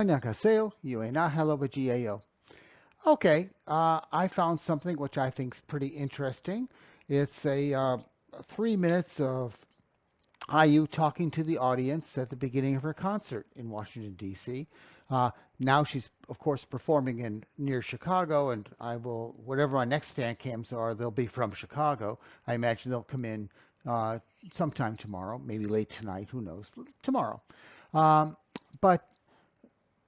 Annyeonghaseyo, you ain't not hello with GAO. Okay, uh, I found something which I think is pretty interesting. It's a uh, three minutes of IU talking to the audience at the beginning of her concert in Washington, D.C. Uh, now she's, of course, performing in near Chicago, and I will, whatever my next fan cams are, they'll be from Chicago. I imagine they'll come in uh, sometime tomorrow, maybe late tonight, who knows, tomorrow. Um, but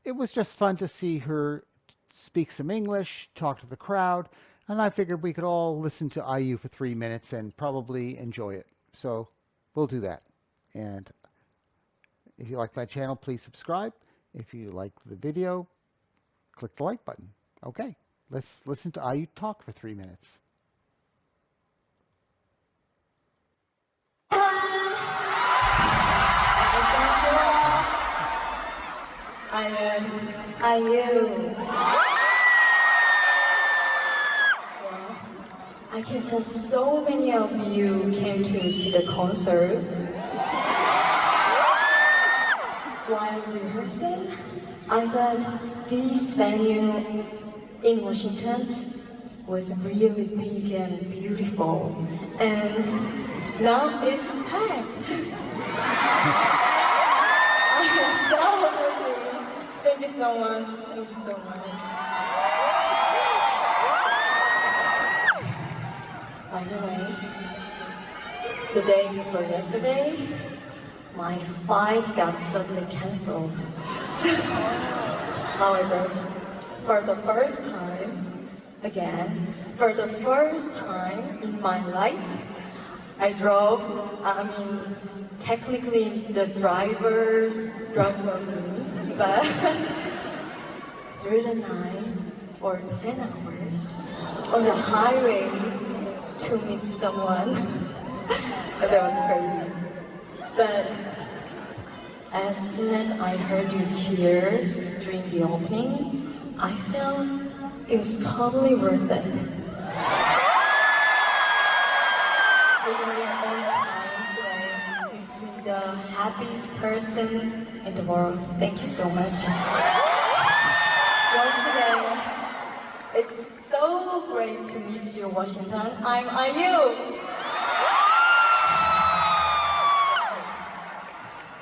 it was just fun to see her speak some English, talk to the crowd, and I figured we could all listen to IU for three minutes and probably enjoy it. So we'll do that. And if you like my channel, please subscribe. If you like the video, click the like button. Okay, let's listen to IU talk for three minutes. I am IU. Well, I can tell so many of you came to see the concert. While rehearsing, I thought this venue in Washington was really big and beautiful. And now it's packed. I'm so. Thank you so much. Thank you so much. By the way, the day before yesterday, my flight got suddenly cancelled. However, for the first time, again, for the first time in my life, I drove, I mean, technically the drivers drove for me, but through the night for 10 hours on the highway to meet someone. that was crazy. But as soon as I heard your cheers during the opening, I felt it was totally worth it. Taking your own time makes me the happiest person in the world. Thank you so much. Once again, it's so great to meet you, Washington. I'm IU.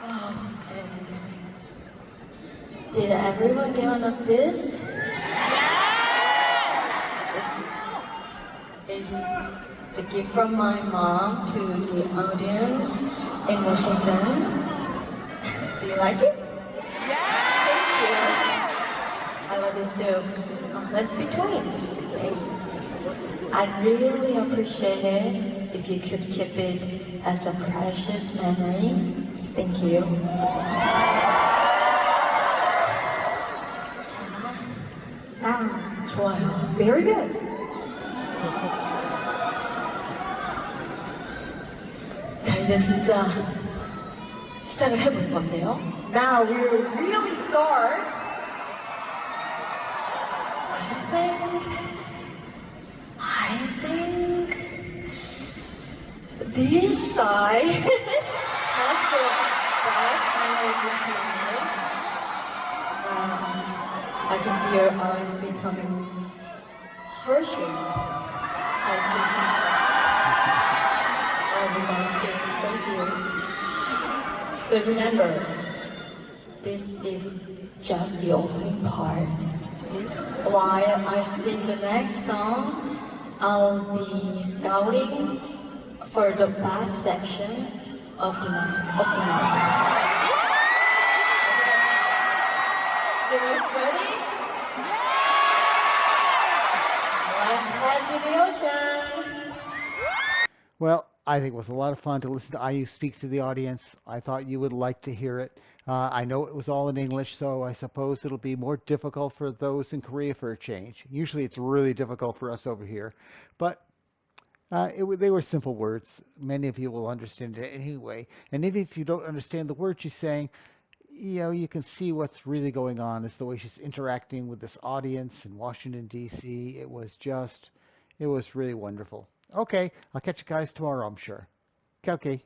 Oh, did everyone get one of this? It's, it's the gift from my mom to the audience in Washington Do you like it? Thank you. I love it too. Oh, let's be twins. Okay? I'd really appreciate it if you could keep it as a precious memory. Thank you. 아, 좋아요. Very good. 자, 이제 진짜 시작을 해볼 건데요. Now we'll really start. I think, I think this side has the best energy tonight. Um, I can see your eyes becoming heart-shaped. I see. But remember, this is just the opening part. While I sing the next song, I'll be scouting for the bass section of the night. Of the night. You guys ready? Let's head to the ocean. Well, I think it was a lot of fun to listen to IU speak to the audience. I thought you would like to hear it. Uh, I know it was all in English, so I suppose it'll be more difficult for those in Korea for a change. Usually it's really difficult for us over here, but uh, it, they were simple words. Many of you will understand it anyway. And even if you don't understand the words she's saying, you know, you can see what's really going on. It's the way she's interacting with this audience in Washington, D.C. It was just, it was really wonderful. Okay, I'll catch you guys tomorrow, I'm sure. Okay.